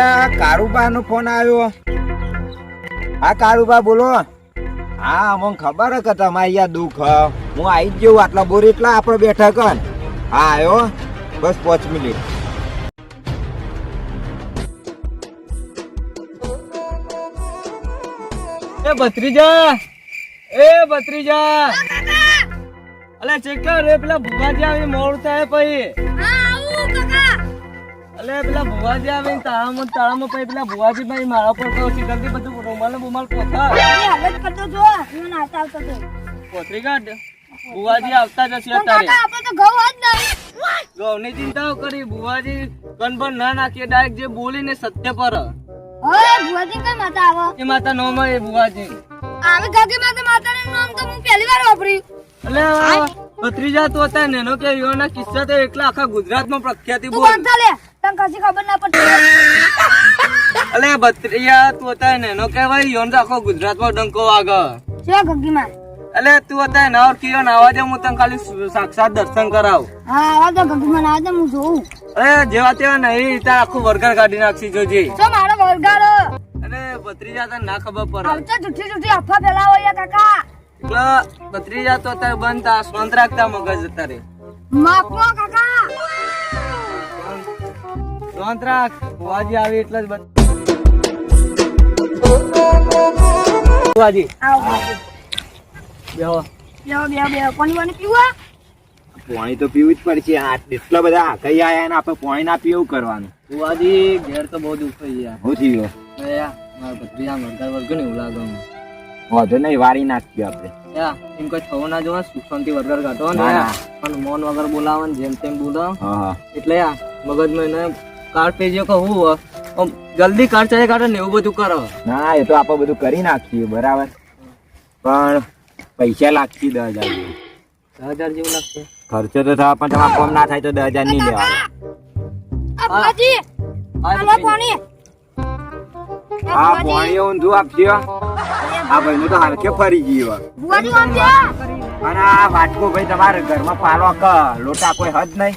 આ કારુબા નો ફોન આવ્યો. હા કારુબા બોલો. હા, મને ખબર કે તમારે અહીંયા દુઃખ હું. આવી જ આટલા બોર એટલા આપણે બેઠા કન. હા આવ્યો બસ પાંચ મિનિટ. એ ભત્રીજા. એ ભત્રીજા. અલે, ચેક કર રે પેલા ભુવાજી આવી, મોડ થાય પછી. અલે પેલા ભુવાજી આવે તાળામાં તાળામાં પછી પેલા ભુવાજી ભાઈ મારા પર તો જલ્દી બધું રૂમાલ બુમાલ પોથા પોથરી કાઢ. ભુવાજી આવતા જશે અત્યારે. ગૌની ચિંતાઓ કરી ભુવાજી કનભર ના નાખીએ ડાયરેક્ટ જે બોલીને સત્ય પર. એ માતા નો માં એ ભુવાજી. એટલે આ ભત્રીજા તો હતા નેનો કે યોના કિસ્સા તો એકલા આખા ગુજરાતમાં પ્રખ્યાતિ બોલ. અલે ભત્રીજા તું હતા નેનો કહેવાય યોન આખો ગુજરાતમાં ડંકો વાગે. એટલે તું હતા ને ઓર કિયો નાવા દે હું તને ખાલી સાક્ષાત દર્શન કરાવ. અરે જેવા તેવા નહીં તાર આખું વર્ગર કાઢી નાખશી જોજે અરે ભત્રીજા તને ના ખબર પડે. એટલે ભત્રીજા તો અત્યારે બંધ તા શાંત રાખતા મગજ અત્યારે. શાંત રાખ ભુવાજી આવી એટલે જ બંધ બેહો. પાણી તો પીવું જ પડશે. એટલા બધા કઈ આયા ને આપણે પાણી ના પીવું કરવાનું. ભુવાજી ઘેર તો બહુ દુઃખ થઈ ગયા. હું થઈ ગયો. ભત્રીજા વરઘર વર્ગ ને એવું લાગે. વાંધો નહીં વારી નાખીએ આપણે. એમ કોઈ થવું ના જોવા સુખ શાંતિ વરઘર કાઢો ને. પણ મોન વગર બોલાવે ને જેમ તેમ હા એટલે આ મગજમાં એને કાર્ડ પેજીઓ કહું હું આમ જલ્દી કાર્ડ ચાલે કાઢો ને એવું બધું કરો. ના એ તો આપણે બધું કરી નાખીએ બરાબર. પણ પૈસા લાગશે દસ હજાર જેવું. દસ હજાર જેવું લાગશે. ખર્ચો તો થવા પણ તમારે કોમ ના થાય તો દસ હજાર નહીં લેવા. હા, પાણી ઊંધું આપશે આ ભાઈ તો હાલકે ફરી ગયો અને આ વાટકો ભાઈ તમારે ઘરમાં પાલો ક લોટા કોઈ હદ નહીં?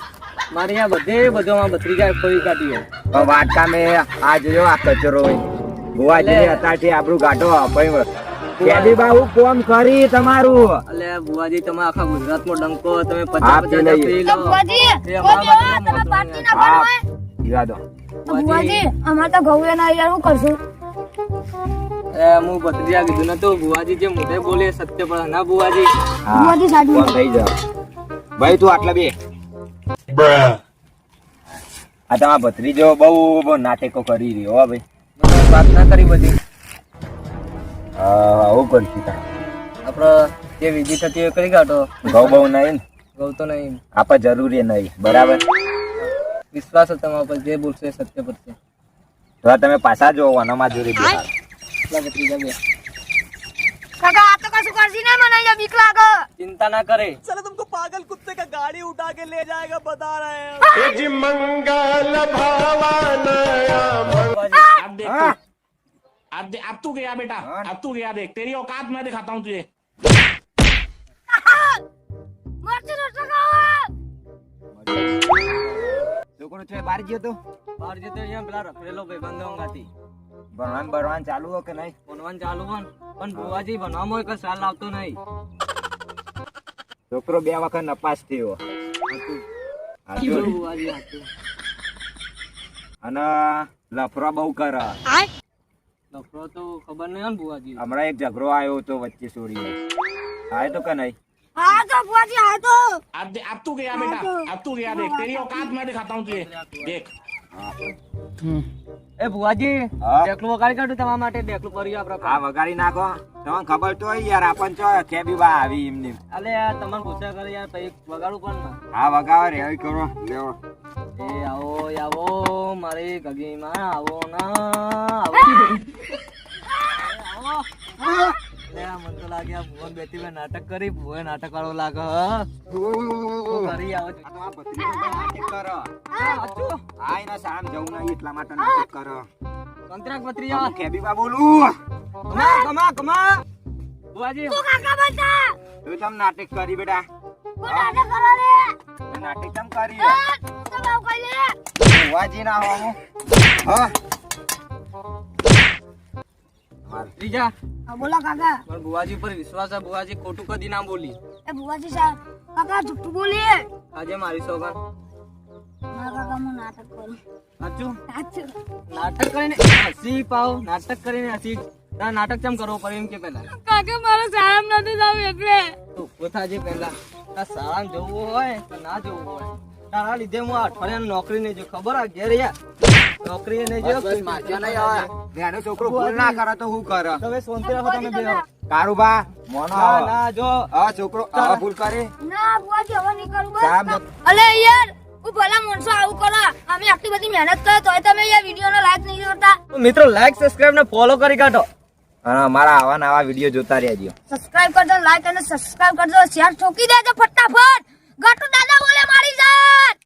મારે અહીંયા બધે બધોમાં ભત્રીજા કોઈ કાઢી હોય. વાટકા મેં આ જોયો આ કચરો ભુવાજી અત્યારથી આપણું ગાઢો ભાઈ કેદી બાબુ કોમ કરી તમારું? અલે બુવાજી તમે આખા ગુજરાતમાં ડંકો તમે પચાસ પી પચાસ પી લો. બુવાજી તમે પાર્ટી હા પીવા બુવાજી, અમાર તો ગૌ એના યાર હું કરશું? હું ભત્રીજા કીધું નતું બુવાજી જે મોઢે બોલે સત્ય પડે ના બુવાજી બુવાજી સાચું થઈ જા ભાઈ તું આટલા બે. આ તમારા ભત્રીજો બહુ બહુ નાટકો કરી રહ્યો હા ભાઈ. વાત ના કરી બધી. હા આવું કરશું આપડે જે વિધિ થતી કરી કાઢો. ઘઉં બહુ નહીં ને? ગૌ તો નહીં. આપણે જરૂરી નહીં બરાબર? વિશ્વાસ છે તમારા પર જે બોલશે સત્ય પડશે તો તમે પાછા જોવો અને મજૂરી બે એટલા ભત્રીજા બે કાકા આ તો કશું કરશી ને મને અહીંયા બીક લાગે ચિંતા ના કરે अब देख हाँ। तू अब दे, अब तू गया बेटा हाँ। अब तू गया देख तेरी औकात मैं दिखाता हूँ तुझे મરચી રોટલા ખાવા છોકરો છે બહાર ગયો તો બહાર જતો અહીંયા પેલા રખડેલો ભાઈબંધો અંગાથી ભણવાન ભણવાન ચાલુ હો કે નહીં ભણવાનું ચાલુ હોય ને, પણ બુવાજી ભણવામાં એક સાલ આવતો નહીં છોકરો બે વખત નપાસ થયો હતું. હાચું. કેવું બુવાજી હતું? અને લફરો બહુ કરે લફડો તો ખબર નહીં હોય ને બુવાજી હમણાં એક ઝઘડો આવ્યો તો વચ્ચે છોડી આવ્યો તો કે નહીં હા તો ભુવાજી હા તો अब दे, अब तू गया बेटा अब तू गया देख तेरी औकात मैं दिखाता हूँ तुझे देख એ ભુવાજી? ડેકલું વગાડી કાઢું તમારા માટે ડેકલું ભર્યું આપડે હા વગાડી નાખો. તમને ખબર તો હોય યાર આપણ ચો કેબી બા આવી એમની. અલે યાર તમને પૂછ્યા કરે યાર પછી વગાડું પણ હા વગાવે રે હવે કરો લેવો. એ આવો આવો મારી ગગીમાં આવો ના આવો. આવો. મને તો લાગે આ ભુવન બેઠી હોય નાટક કરી ભુવન નાટક વાળો લાગે હ. કરી આવો? આ નાટક કરો. સાચું? આ એના સામ જવું નહીં એટલા માટે નાટક કરો. કંત્રાક બા બોલું? કમા, કમા, કમા. બુવાજી, કાકા બતા તું તમ નાટક કરી બેટા. કોણ કરો રે નાટક તમ કરી? તો લે. ના હા? ત્રીજા બોલો કાકા. પણ બુવાજી પર વિશ્વાસ છે બુવાજી ખોટું કદી ના બોલી. એ ભુવાજી સાહેબ કાકા જુઠ્ઠું બોલીએ? આજે મારી સોગન ના કાકા હું નાટક કરું. સાચું? સાચું. નાટક કરીને હસી પાવ નાટક કરીને હસી. તારે નાટક કેમ કરવો પડે એમ કે પેલા કાકા મારે સારામ નથી જવું એટલે. તું જે પહેલા. તાર સારામ જવું હોય તો ના જવું હોય. તારા લીધે હું આ અઠવાડિયાની નોકરી નહીં જો ખબર આ ઘેર યાર નોકરી નહીં જો મારજો નહીં નાનો છોકરો ભૂલ ના કરે તો હું કરે? તમે શાંતિ રાખો તમે બે કારુબા મોનો ના ના જો. આ છોકરો આ ભૂલ કરે. ના ભુવાજી હવે નીકળું બસ. અલે યાર હું ભલા માણસો આવું કરો. અમે આટલી બધી મહેનત કરે તોય તમે યાર વિડીયોનો લાઈક નહીં કરતા મિત્રો લાઈક સબસ્ક્રાઇબ ને ફોલો કરી કાઢો. અને અમારા આવા નવા વીડિયો જોતા રહેજો. સબસ્ક્રાઇબ કરજો લાઈક અને સબસ્ક્રાઇબ કરજો. શેર ઠોકી દેજો ફટાફટ. ગટુ દાદા બોલે મારી જાય